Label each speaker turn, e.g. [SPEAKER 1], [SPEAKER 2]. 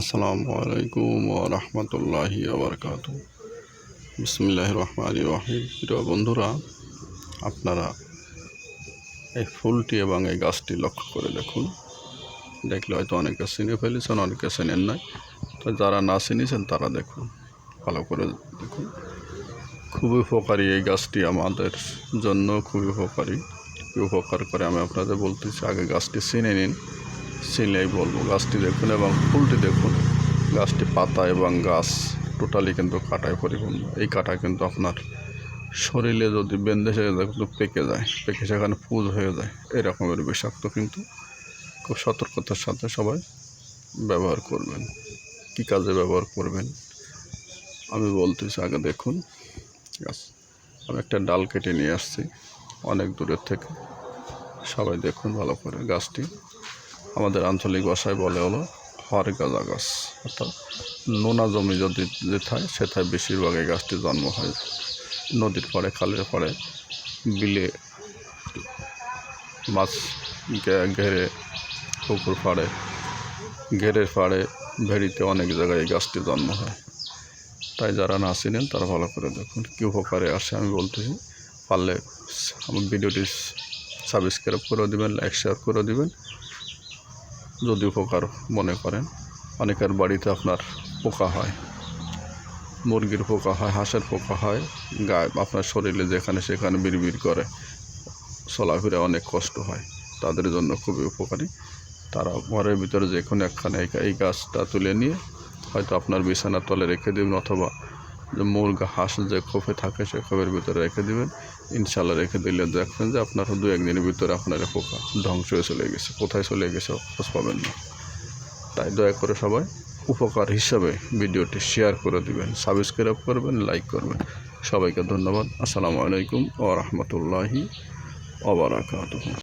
[SPEAKER 1] আসসালামু আলাইকুম ও রহমতুল্লাহি আবরকাত বিসমিল্লাহ রহমান রহিম। প্রিয় বন্ধুরা, আপনারা এই ফুলটি এবং এই গাছটি লক্ষ্য করে দেখুন। দেখলে হয়তো অনেকে চিনে ফেলেছেন, অনেকে চেনেন নাই। তো যারা না চিনেছেন, তারা দেখুন, ভালো করে দেখুন। খুবই উপকারী এই গাছটি আমাদের জন্য, খুবই উপকারী। উপকার করে আমি আপনাদের বলতেছি, আগে গাছটি চিনে নিন। চিনলেই বলব, গাছটি দেখুন এবং ফুলটি দেখুন। গাছটি পাতা এবং গাছ টোটালি কিন্তু কাটায় পরিপূর্ণ। এই কাটা কিন্তু আপনার শরীরে যদি বেঁধে সে কিন্তু পেকে যায়, পেকে সেখানে পুজ হয়ে যায়। এরকমের বিষাক্ত কিন্তু খুব সতর্কতার সাথে সবাই ব্যবহার করবেন। কী কাজে ব্যবহার করবেন? আমি বলতেছি, আগে দেখুন। গাছ আমি একটা ডাল কেটে নিয়ে আসছি অনেক দূরের থেকে। সবাই দেখুন ভালো করে গাছটি। আমাদের আঞ্চলিক ভাষায় বলে হলো হর গাঁজা গাছ অর্থাৎ নোনা জমি যদি যেথায় সেথায় বেশিরভাগ এই গাছটি জন্ম হয়। নদীর পাড়ে, খালের পাড়ে বিলে মাছ ঘেরে পুকুর পাড়ে, ঘেরের পাড়ে ভেড়িতে অনেক জায়গায় এই গাছটি জন্ম হয়। তাই যারা না চিনেন, তারা ভালো করে দেখুন কী উপকারে আসে আমি বলতেছি পারলে আমার ভিডিওটি সাবস্ক্রাইব করে দিবেন, লাইক, শেয়ার করে দিবেন। যদি উপকার মনে করেন। অনেকের বাড়িতে আপনার পোকা হয়, মুরগির পোকা হয়, হাঁসের পোকা হয়, গায়ে আপনার শরীরে যেখানে সেখানে বিড়বিড় করে, চলাফেরা অনেক কষ্ট হয়, তাদের জন্য খুবই উপকারী। তারা ঘরের ভিতরে যে কোনো একখানে এই- গাছটা তুলে নিয়ে হয়তো আপনার বিছানার তলে রেখে দেবেন অথবা যে মুরগা হাঁস যে খোপে থাকে সে খোপের ভিতরে রেখে দেবেন। ইনশাল্লাহ রেখে দিলে দেখবেন যে আপনার দু একদিনের ভিতরে আপনার পোকা ধ্বংস হয়ে চলে গেছে, কোথায় চলে গেছে খোঁজ পাবেন না। তাই দয়া করে সবাই উপকার হিসাবে ভিডিওটি শেয়ার করে দিবেন, সাবস্ক্রাইব করবেন, লাইক করবেন। সবাইকে ধন্যবাদ। আসসালামু আলাইকুম ও রহমতুল্লাহি ওবরাকাতুহ